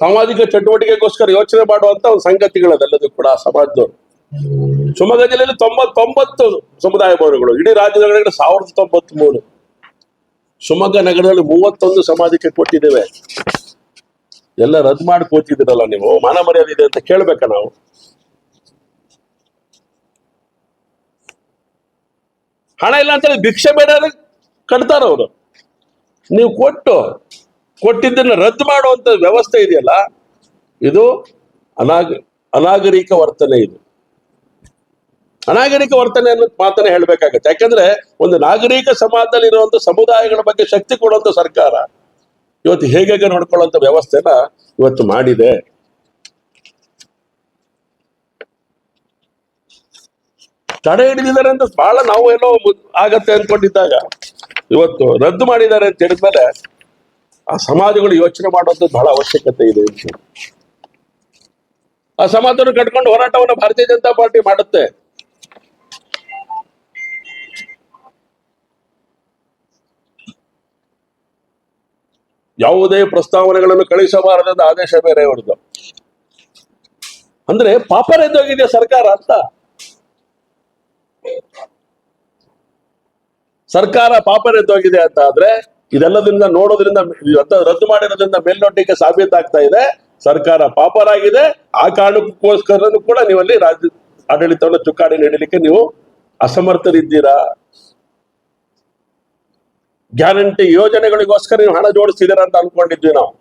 ಸಾಮಾಜಿಕ ಚಟುವಟಿಕೆಗೋಸ್ಕರ ಯೋಚನೆ ಮಾಡುವಂತ ಒಂದು ಸಂಗತಿಗಳದೆಲ್ಲದೂ ಕೂಡ ಸಮಾಜದವರು. ಶಿವಮೊಗ್ಗ ಜಿಲ್ಲೆಯಲ್ಲಿ ತೊಂಬತ್ತೊಂಬತ್ತು ಸಮುದಾಯ ಭವನಗಳು, ಇಡೀ ರಾಜ್ಯದೊಳಗಡೆ ಸಾವಿರದ ತೊಂಬತ್ತ್ ಮೂರು. ಶಿವಮೊಗ್ಗ ನಗರದಲ್ಲಿ ಮೂವತ್ತೊಂದು ಸಮಾಜಕ್ಕೆ ಕೊಟ್ಟಿದ್ದೇವೆ. ಎಲ್ಲ ರದ್ದು ಮಾಡಿ ಕೂತಿದ್ದೀರಲ್ಲ ನೀವು, ಮಾನ ಮರ್ಯಾದೆ ಇದೆ ಅಂತ ಕೇಳ್ಬೇಕ ನಾವು? ಹಣ ಇಲ್ಲ ಅಂತೇಳಿ ಭಿಕ್ಷೆ ಬೇಡ ಕಟ್ತಾರ ಅವರು ನೀವು ಕೊಟ್ಟು ಕೊಟ್ಟಿದ್ದನ್ನ ರದ್ದು ಮಾಡುವಂತ ವ್ಯವಸ್ಥೆ ಇದೆಯಲ್ಲ, ಇದು ಅನಾಗ, ಅನಾಗರಿಕ ವರ್ತನೆ ಇದು. ಅನಾಗರಿಕ ವರ್ತನೆ ಅನ್ನೋ ಮಾತನ್ನ ಹೇಳ್ಬೇಕಾಗತ್ತೆ. ಯಾಕಂದ್ರೆ ಒಂದು ನಾಗರಿಕ ಸಮಾಜದಲ್ಲಿ ಇರುವಂತ ಸಮುದಾಯಗಳ ಬಗ್ಗೆ ಶಕ್ತಿ ಕೊಡುವಂತ ಸರ್ಕಾರ ಇವತ್ತು ಹೇಗೆ ನೋಡ್ಕೊಳ್ಳುವಂತ ವ್ಯವಸ್ಥೆನ ಇವತ್ತು ಮಾಡಿದೆ. ತಡೆ ಹಿಡಿದಿದ್ದಾರೆ ಅಂತ ಬಹಳ ನಾವು ಏನೋ ಆಗತ್ತೆ ಅನ್ಕೊಂಡಿದ್ದಾಗ ಇವತ್ತು ರದ್ದು ಮಾಡಿದ್ದಾರೆ ಅಂತ ಹೇಳಿದ್ಮೇಲೆ ಆ ಸಮಾಜಗಳು ಯೋಚನೆ ಮಾಡುವಂಥದ್ದು ಬಹಳ ಅವಶ್ಯಕತೆ ಇದೆ. ಆ ಸಮಾಜವನ್ನು ಕಟ್ಕೊಂಡು ಹೋರಾಟವನ್ನು ಭಾರತೀಯ ಜನತಾ ಪಾರ್ಟಿ ಮಾಡುತ್ತೆ. ಯಾವುದೇ ಪ್ರಸ್ತಾವನೆಗಳನ್ನು ಕಳಿಸಬಾರದೆಂದ ಆದೇಶ ಬೇರೆ ಅವ್ರದ್ದು ಅಂದ್ರೆ ಪಾಪರೆದ್ದೋಗಿದೆ ಸರ್ಕಾರ ಅಂತ? ಸರ್ಕಾರ ಪಾಪರೆದ್ದೋಗಿದೆ ಅಂತ ಆದ್ರೆ ಇದೆಲ್ಲದಿಂದ ನೋಡೋದ್ರಿಂದ ರದ್ದು ಮಾಡಿರೋದ್ರಿಂದ ಮೇಲ್ನೋಟಕ್ಕೆ ಸಾಬೀತಾಗ್ತಾ ಇದೆ. ಸರ್ಕಾರ ಪಾಪರಾಗಿದೆ. ಆ ಕಾರಣಕ್ಕೋಸ್ಕರನು ಕೂಡ ನೀವಲ್ಲಿ ರಾಜ್ಯ ಆಡಳಿತವನ್ನು ಚುಕ್ಕಾಣಿ ನೀಡಲಿಕ್ಕೆ ನೀವು ಅಸಮರ್ಥರಿದ್ದೀರಾ? ಗ್ಯಾರಂಟಿ ಯೋಜನೆಗಳಿಗೋಸ್ಕರ ನೀವು ಹಣ ಜೋಡಿಸ್ತಿದ್ದೀರಾ ಅಂತ ಅನ್ಕೊಂಡಿದ್ವಿ ನಾವು.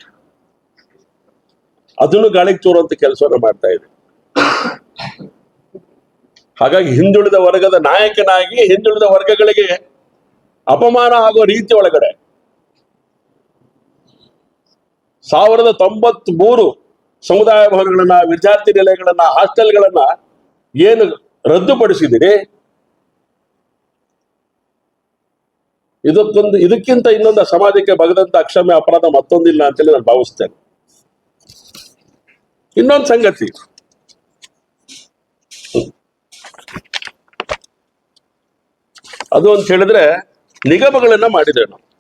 ಅದನ್ನು ಗಾಳಿಗೆ ಚೂರುವಂತ ಕೆಲಸವನ್ನು ಮಾಡ್ತಾ ಇದೆ ಹಾಗಾಗಿ ಹಿಂದುಳಿದ ವರ್ಗದ ನಾಯಕನಾಗಿ ಹಿಂದುಳಿದ ವರ್ಗಗಳಿಗೆ ಅಪಮಾನ ಆಗೋ ರೀತಿ ಒಳಗಡೆ ಸಾವಿರದ ತೊಂಬತ್ ಮೂರು ಸಮುದಾಯ ಭವನಗಳನ್ನ, ವಿದ್ಯಾರ್ಥಿ ನಿಲಯಗಳನ್ನ, ಹಾಸ್ಟೆಲ್ಗಳನ್ನ ಏನು ರದ್ದುಪಡಿಸಿದಿರಿ? ಇದಕ್ಕೊಂದು, ಇದಕ್ಕಿಂತ ಇನ್ನೊಂದು ಸಮಾಜಕ್ಕೆ ಬಗದಂತ ಅಕ್ಷಮ್ಯ ಅಪರಾಧ ಮತ್ತೊಂದಿಲ್ಲ ಅಂತೇಳಿ ನಾನು ಭಾವಿಸ್ತೇನೆ. ಇನ್ನೊಂದು ಸಂಗತಿ. ಅದು ಅಂತ ಹೇಳಿದ್ರೆ ನಿಗಮಗಳನ್ನ ಮಾಡಿದೆ ನಾವು.